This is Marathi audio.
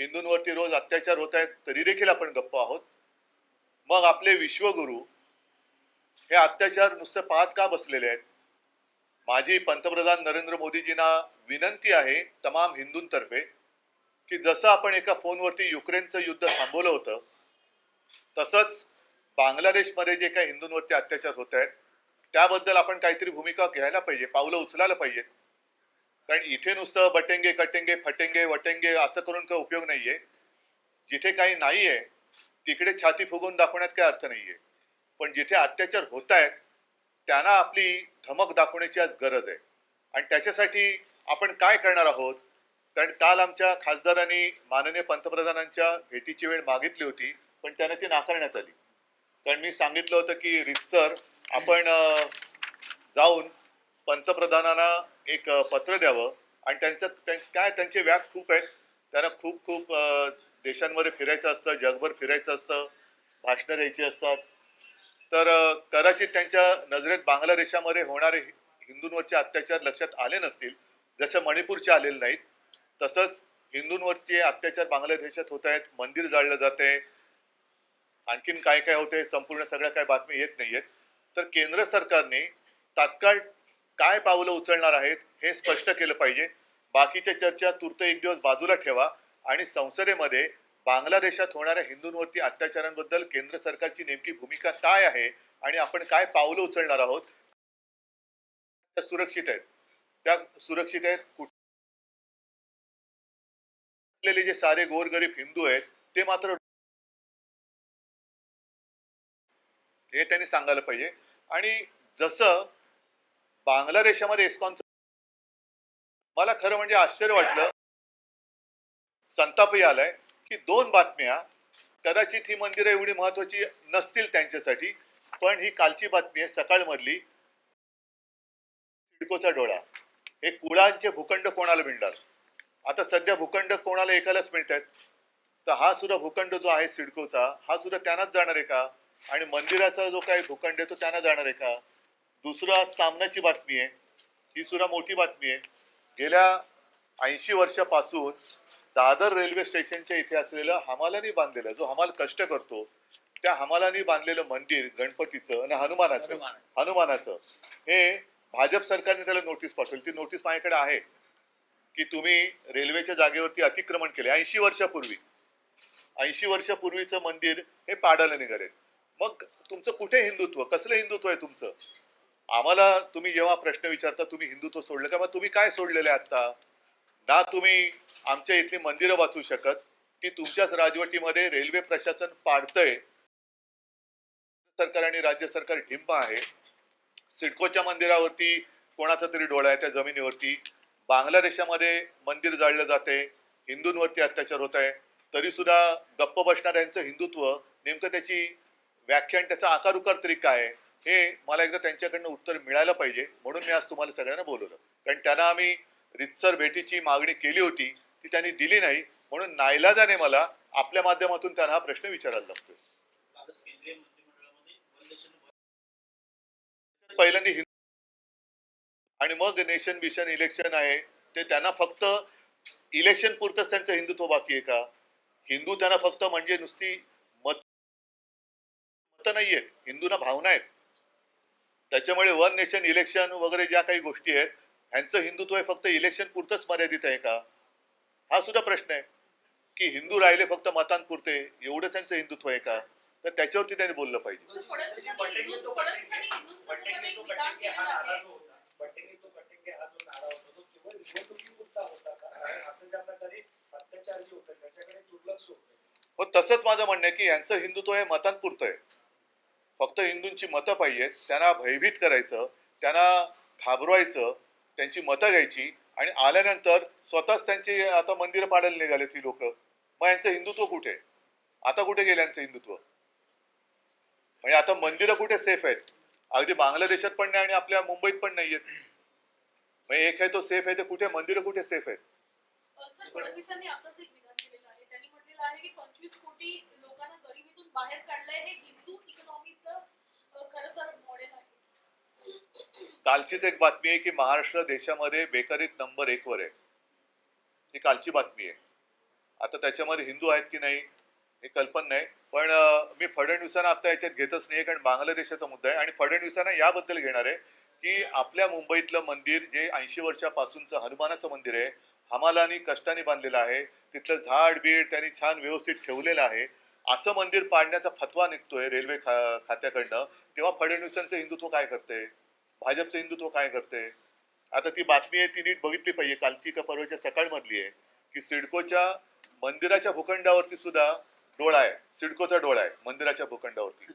हिंदूंवरती रोज अत्याचार होत आहेत तरी देखील आपण गप्प आहोत. मग आपले विश्वगुरु हे अत्याचार नुसतं पाहत का बसलेले आहेत? माझी पंतप्रधान नरेंद्र मोदीजींना विनंती आहे तमाम हिंदूंतर्फे की जसं आपण एका फोनवरती युक्रेनचं युद्ध थांबवलं होतं तसंच बांगलादेशमध्ये जे काही हिंदूंवरती अत्याचार होत आहेत त्याबद्दल आपण काहीतरी भूमिका घ्यायला पाहिजे पावलं उचलायला पाहिजे कारण इथे नुसतं बटेंगे कटेंगे फटेंगे वटेंगे असं करून काही उपयोग नाहीये. जिथे काही नाहीये तिकडे छाती फुगवून दाखवण्यात काही अर्थ नाहीये. पण जिथे अत्याचार होत आहेत त्यांना आपली धमक दाखवण्याची आज गरज आहे. आणि त्याच्यासाठी आपण काय करणार आहोत? कारण काल आमच्या खासदारांनी माननीय पंतप्रधानांच्या भेटीची वेळ मागितली होती पण त्यांना ती नाकारण्यात आली. कारण मी सांगितलं होतं की रितसर आपण जाऊन पंतप्रधानांना एक पत्र द्यावं आणि त्यांचं काय त्यांचे व्याप खूप आहेत. त्यांना खूप खूप देशांमध्ये फिरायचं असतं जगभर फिरायचं असतं भाषणं द्यायची असतात. तर कदाचित त्यांच्या नजरेत बांगलादेशामध्ये होणारे हिंदूंवरचे अत्याचार लक्षात आले नसतील. जसे मणिपूरचे आलेले नाहीत तसंच हिंदूंवरचे अत्याचार बांगलादेशात होत आहेत मंदिर जाळलं जाते. आणखीन काय काय होते संपूर्ण सगळ्या काय बातमी येत नाहीयेत. तर केंद्र सरकारने तात्काळ काय पावलं उचलणार आहेत हे स्पष्ट केलं पाहिजे. बाकीच्या चर्चा तूर्त एक दिवस बाजूला ठेवा आणि संसदेमध्ये बांगलादेशात होणाऱ्या हिंदूंवरती अत्याचारांबद्दल केंद्र सरकारची नेमकी भूमिका काय आहे आणि आपण काय पावलं उचलणार आहोत त्या सुरक्षित आहेत. त्या सुरक्षित आहेत कुठलेले जे सारे गोरगरीब हिंदू आहेत ते मात्र हे त्यांनी सांगायला पाहिजे. आणि जसं बांगलादेशामध्ये इस्कॉनचं मला खरं म्हणजे आश्चर्य वाटलं. संतापही आलाय. की दोन बातम्या. कदाचित ही मंदिरं एवढी महत्वाची नसतील त्यांच्यासाठी पण ही कालची बातमी आहे सकाळमधली. सिडकोचा डोळा. हे कुळांचे भूखंड कोणाला मिळणार? आता सध्या भूखंड कोणाला एकालाच मिळत आहेत तर हा सुद्धा भूखंड जो आहे सिडकोचा हा सुद्धा त्यांनाच जाणार आहे का? आणि मंदिराचा जो काही भूखंड आहे तो त्यांना जाणार आहे का? दुसरं आज सामनाची बातमी आहे. ही सुद्धा मोठी बातमी आहे. गेल्या ऐंशी वर्षापासून दादर रेल्वे स्टेशनच्या इथे असलेलं हमालानी बांधलेलं जो हमाल कष्ट करतो त्या हमालानी बांधलेलं मंदिर गणपतीचं आणि हनुमानाचं हनुमान. हनुमानाचं हे भाजप सरकारने त्याला नोटीस पाठवली. ती नोटीस माझ्याकडे आहे की तुम्ही रेल्वेच्या जागेवरती अतिक्रमण केले. ऐंशी वर्षापूर्वी ऐंशी वर्षापूर्वीचं मंदिर हे पाडायला निघाले मग तुमचं कुठे हिंदुत्व? कसलं हिंदुत्व आहे तुमचं? आम्हाला तुम्ही जेव्हा प्रश्न विचारता तुम्ही हिंदुत्व सोडलं का? मग तुम्ही काय सोडलेलं आहे आता? ना तुम्ही आमच्या इथली मंदिरं वाचू शकत की तुमच्याच राजवटीमध्ये रेल्वे प्रशासन पाडतंय. सरकार आणि राज्य सरकार ढिंब आहे. सिडकोच्या मंदिरावरती कोणाचा तरी डोळा आहे त्या जमिनीवरती. बांगलादेशामध्ये मंदिर जाळलं जाते हिंदूंवरती अत्याचार होत आहे. तरी सुद्धा गप्प बसणाऱ्यांचं हिंदुत्व नेमकं त्याची व्याख्यान त्याचा आकार उकार तरी काय आहे? हे मला एकदा त्यांच्याकडनं उत्तर मिळायला पाहिजे म्हणून मी आज तुम्हाला सगळ्यांना बोलवलं. कारण त्यांना आम्ही रितसर भेटीची मागणी केली होती ती त्यांनी दिली नाही म्हणून नाईलाजाने मला आपल्या माध्यमातून त्यांना हा प्रश्न विचारायला लागतोय. पहिल्यांदा हिंदू आणि मग नेशन मिशन इलेक्शन आहे ते त्यांना फक्त इलेक्शन पुरतच त्यांचं हिंदुत्व बाकी आहे का? हिंदू त्यांना फक्त म्हणजे नुसती मत मत नाहीये हिंदूंना भावना आहेत. त्याच्यामुळे वन नेशन इलेक्शन वगैरे ज्या काही गोष्टी आहेत ह्यांचं हिंदुत्व हे फक्त इलेक्शन पुरतच मर्यादित आहे का? हा सुद्धा प्रश्न आहे. की हिंदू राहिले फक्त मतांपुरते एवढंच त्यांचं हिंदुत्व आहे का? तर त्याच्यावरती त्यांनी बोललं पाहिजे. हा हा हो तसंच माझं म्हणणं आहे की यांचं हिंदुत्व हे मतांपुरतं आहे. फक्त हिंदूंची मतं पाहिजेत. त्यांना भयभीत करायचं त्यांना घाबरवायचं त्यांची मतं घ्यायची आणि आल्यानंतर स्वतःच त्यांची आता मंदिरं पाडायला निघाले ती लोक. मग यांचं हिंदुत्व कुठे? आता कुठे गेलं यांचं हिंदुत्व? म्हणजे आता मंदिरं कुठे सेफ आहेत? अगदी बांगलादेशात पण नाही आणि आपल्या मुंबईत पण नाहीयेत. म्हणजे एक आहे तो सेफ आहे ते कुठे? मंदिरं कुठे सेफ आहेत? सर फडणवीसांनी आताच एक विधान केलेलं आहे. त्यांनी म्हटलेलं आहे की पंचवीस कोटी लोकांना गरिबीतून बाहेर काढलंय हे हिंदू इकॉनॉमीचं खरं तर मॉडेल आहे. कालचीच एक बातमी आहे की महाराष्ट्र देशामध्ये बेकारीत नंबर एक वर आहे. ही कालची बातमी आहे. आता त्याच्यामध्ये हिंदू आहेत की नाही हे कल्पना नाही. पण मी फडणवीसांना आता याच्यात घेतच नाही कारण बांगलादेशाचा मुद्दा आहे. आणि फडणवीसांना याबद्दल घेणार आहे की आपल्या मुंबईतलं मंदिर जे ऐंशी वर्षापासूनचं हनुमानाचं मंदिर आहे हमालानी कष्टाने बांधलेलं आहे. तिथलं झाड बीड त्यांनी छान व्यवस्थित ठेवलेलं आहे. असं मंदिर पाडण्याचा फतवा निघतोय रेल्वे खा खात्याकडनं. तेव्हा फडणवीसांचं हिंदुत्व काय करते भाजपचं हिंदुत्व काय करते आता ती बातमी आहे ती नीट बघितली पाहिजे. कालची का परवाच्या सकाळमधली आहे की सिडकोच्या मंदिराच्या भूखंडावरती सुद्धा डोळा आहे. सिडकोचा डोळा आहे मंदिराच्या भूखंडावरती.